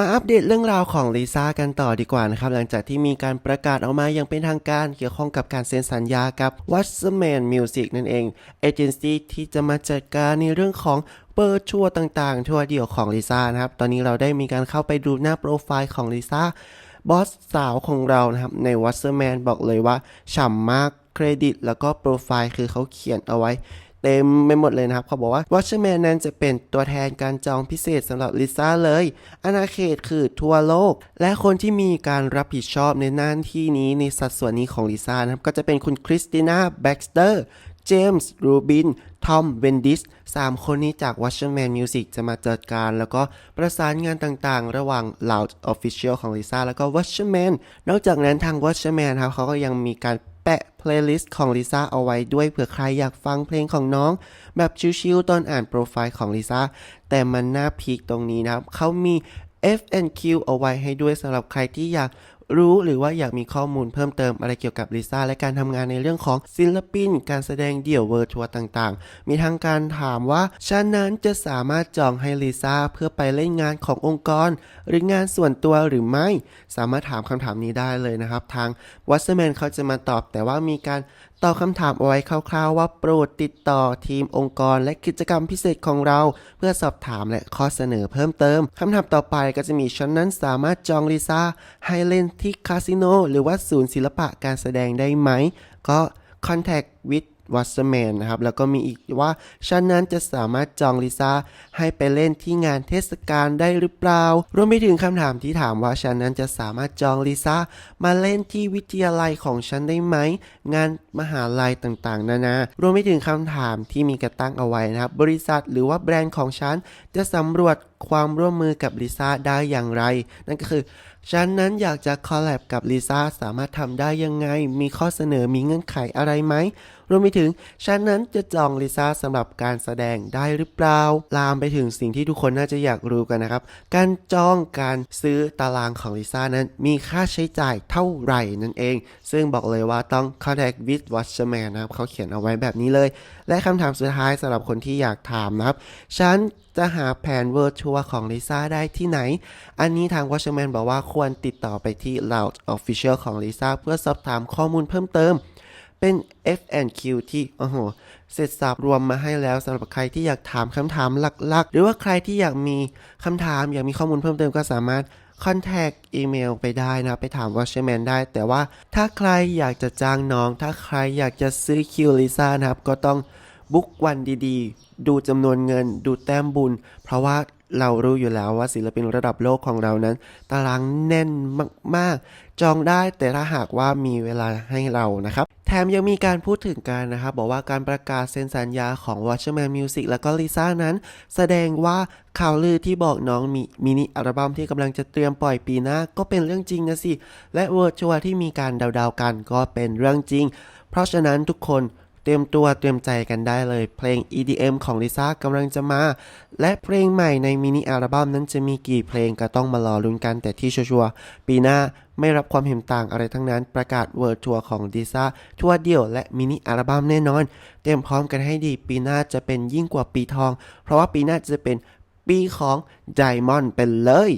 มาอัปเดตเรื่องราวของลิซ่ากันต่อดีกว่านะครับ หลังจากที่มีการประกาศออกมาอย่างเป็นทางการเกี่ยวข้องกับการเซ็นสัญญากับ Watchman Music นั่นเองเอเจนซี่ที่จะมาจัดการในเรื่องของเปิดทัวร์ต่างๆ ทัวเดี่ยวของลิซ่านะครับ ตอนนี้เราได้มีการเข้าไปดูหน้าโปรไฟล์ของลิซ่าบอสสาวของเรานะครับ ใน Watchman บอกเลยว่าฉ่ำมากเครดิต แล้วก็โปรไฟล์คือเขาเขียนเอาไว้ เต็มไปหมดเลยนะครับ เขาบอกว่า Watchman นั้นจะเป็นตัวแทนการจองพิเศษสำหรับลิซ่าเลย อาณาเขตคือทั่วโลก และคนที่มีการรับผิดชอบในหน้าที่นี้ในสัดส่วนนี้ของลิซ่านะครับ ก็จะเป็นคุณคริสติน่าแบ็กสเตอร์เจมส์ รูบิน ทอม เวนดิสสามคนนี้จาก Watchman Music จะมาจัดการ แล้วก็ประสานงานต่างๆ ระหว่าง Loud Official ของลิซ่าแล้วก็ Watchman นอกจากนั้นทาง Watchman ครับเขาก็ยังมีการ แปะ playlist ของลิซ่าเอาไว้ด้วยเผื่อใครอยากฟังเพลงของน้อง แบบชิวๆตอนอ่านโปรไฟล์ของลิซ่าแต่มันน่าพีคตรงนี้นะครับเขามี FNQ เอาไว้ให้ด้วยสำหรับใครที่อยาก รู้หรือว่าอยากมีข้อมูลเพิ่มเติมอะไรเกี่ยวกับลิซ่าและการทำงานในเรื่องของศิลปิน การแสดงเดี่ยวเวิร์ทัวร์ต่างๆ มีทั้งการถามว่าฉันนั้นจะสามารถจองให้ลิซ่าเพื่อไปเล่นงานขององค์กร หรืองานส่วนตัวหรือไม่ สามารถถามคำถามนี้ได้เลยนะครับ ทางวัสแมนเขาจะมาตอบแต่ว่ามีการตอบคำถามเอาไว้คร่าวๆว่าโปรดติดต่อทีมองค์กรและกิจกรรมพิเศษของเรา เพื่อสอบถามและข้อเสนอเพิ่มเติมคำถามต่อไปก็จะมีฉันนั้นสามารถจองลิซ่าให้เล่นที่คาสิโนหรือว่าศูนย์ศิลปะการแสดงได้ไหม ก็ contact with วัสแมนนะครับ แล้วก็มีอีกว่าฉันนั้นจะสามารถจองลิซ่าให้ไปเล่นที่งานเทศกาลได้หรือเปล่า รวมไปถึงคำถามที่ถามว่าฉันนั้นจะสามารถจองลิซ่ามาเล่นที่วิทยาลัยของฉันได้ไหม งานมหาลัยต่างๆ นานารวมไปถึงคำถามที่มีกระตั้งเอาไว้นะครับ บริษัทหรือว่าแบรนด์ของฉันจะสำรวจความร่วมมือกับลิซ่าได้อย่างไร นั่นก็คือ ฉันนั้นอยากจะคอลแลบกับลิซ่าสามารถทำได้ยังไง มีข้อเสนอมีเงื่อนไขอะไรไหม รวมไปถึง ฉันนั้นจะจองลิซ่าสำหรับการแสดงได้หรือเปล่า ลามไปถึงสิ่งที่ทุกคนน่าจะอยากรู้กันนะครับ การจองการซื้อตารางของลิซ่านั้นมีค่าใช้จ่ายเท่าไหร่นั่นเอง ซึ่งบอกเลยว่าต้อง contact with watchman นะครับเขาเขียนเอาไว้แบบนี้เลย และคำถามสุดท้ายสำหรับคนที่อยากถามนะครับ ฉันจะหาแผนเวิร์ทัวร์ของลิซ่าได้ที่ไหน อันนี้ทาง Watchman บอกว่าควรติดต่อไปที่ Loud Official ของลิซ่าเพื่อสอบถามข้อมูลเพิ่มเติม เป็น F&Q ที่โอ้โหเสร็จสับรวมมาให้แล้วสำหรับใครที่อยากถามคำถามหลักๆ หรือว่าใครที่อยากมีคำถามอยากมีข้อมูลเพิ่มเติมก็สามารถ contact อีเมลไปได้นะ ไปถาม Watchman ได้ แต่ว่าถ้าใครอยากจะจ้างน้อง ถ้าใครอยากจะซื้อคิวลิซ่านะครับ ก็ต้อง บุ๊กวันดีๆ ดูจำนวนเงิน ดูแต้มบุญ เพราะว่าเรารู้อยู่แล้วว่าศิลปินระดับโลกของเรานั้น ตารางแน่นมาก ๆ จองได้แต่ถ้าหากว่ามีเวลาให้เรานะครับ แถมยังมีการพูดถึงกันนะครับ บอกว่าการประกาศเซ็นสัญญาของ Watchman Music แล้วก็ลิซ่านั้น แสดงว่าข่าวลือที่บอกน้องมีมินิอัลบั้มที่กำลังจะเตรียมปล่อยปีหน้าก็เป็นเรื่องจริงนะสิ และเวิร์ชัวที่มีการเดาๆกันก็เป็นเรื่องจริง เพราะฉะนั้นทุกคน เตรียมตัวเตรียมใจกันได้เลย เพลง EDM ของลิซ่ากำลังจะมา และเพลงใหม่ในมินิอัลบั้มนั้นจะมีกี่เพลงก็ต้องมารอลุ้นกันแต่ที่ชัวร์ๆปีหน้าไม่รับความเห็นต่างอะไรทั้งนั้นประกาศเวิร์ทัวร์ของดิซ่าทัวร์เดี่ยวและมินิอัลบั้มแน่นอน เตรียมพร้อมกันให้ดี ปีหน้าจะเป็นยิ่งกว่าปีทอง เพราะว่าปีหน้าจะเป็นปีของไดมอนด์เป็นเลย